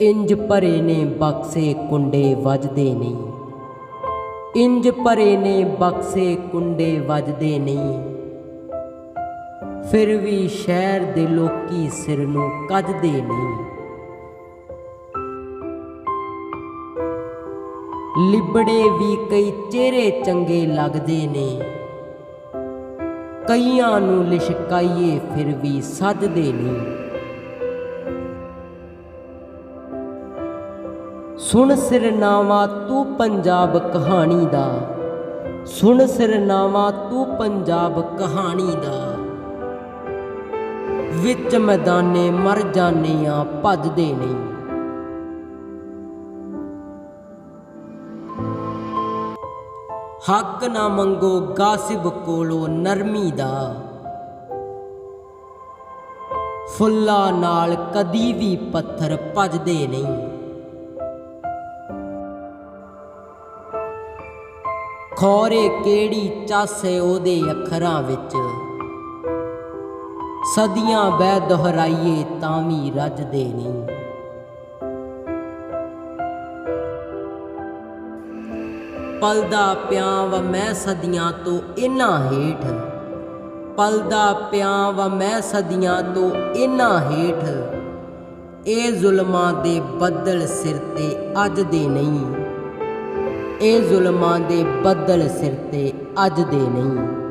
ਇੰਜ ਭਰੇ ਨੇ ਬਕਸੇ ਕੁੰਡੇ ਵੱਜਦੇ ਨਹੀਂ। ਇੰਜ ਭਰੇ ਨੇ ਬਕਸੇ ਕੁੰਡੇ ਵੱਜਦੇ ਨਹੀਂ। ਫਿਰ ਵੀ ਸ਼ਹਿਰ ਦੇ ਲੋਕੀ ਸਿਰ ਨੂੰ ਕੱਜਦੇ ਨਹੀਂ। ਲਿਬੜੇ ਵੀ ਕਈ ਚਿਹਰੇ ਚੰਗੇ ਲੱਗਦੇ ਨੇ। ਕਈਆਂ ਨੂੰ ਲਿਸ਼ਕਾਈਏ ਫਿਰ ਵੀ ਸੱਜਦੇ ਨਹੀਂ। ਸੁਣ ਸਿਰਨਾਵਾ ਤੂੰ ਪੰਜਾਬ ਕਹਾਣੀ ਦਾ। ਸੁਣ ਸਿਰਨਾਵਾ ਤੂੰ ਪੰਜਾਬ ਕਹਾਣੀ ਦਾ। ਵਿੱਚ ਮੈਦਾਨੇ ਮਰ ਜਾਨੇ ਆ ਭੱਜਦੇ ਨਹੀਂ। ਹੱਕ ਨਾ ਮੰਗੋ ਗਾਸਿਬ ਕੋਲੋਂ ਨਰਮੀ ਦਾ। ਫੁੱਲਾਂ ਨਾਲ ਕਦੀ ਵੀ ਪੱਥਰ ਭੱਜਦੇ ਨਹੀਂ। ਖੋਰੇ ਕਿਹੜੀ ਚਾਸੇ ਉਹਦੇ ਅੱਖਰਾਂ ਵਿੱਚ? ਸਦੀਆਂ ਬੈ ਦੁਹਰਾਈਏ ਤਾਂ ਵੀ ਰੱਜਦੇ ਨਹੀਂ। ਪਲਦਾ ਪਿਆਂ ਵ ਮੈਂ ਸਦੀਆਂ ਤੋਂ ਇਨਾਂ ਹੇਠ। ਪਲਦਾ ਪਿਆਂ ਵ ਮੈਂ ਸਦੀਆਂ ਤੋਂ ਇਨਾਂ ਹੇਠ। ਇਹ ਜ਼ੁਲਮਾਂ ਦੇ ਬੱਦਲ ਸਿਰ ਤੇ ਅੱਜ ਦੇ ਨਹੀਂ। ਇਹ ਜ਼ੁਲਮਾਂ ਦੇ ਬੱਦਲ ਸਿਰ ਤੇ ਅੱਜ ਦੇ ਨਹੀਂ।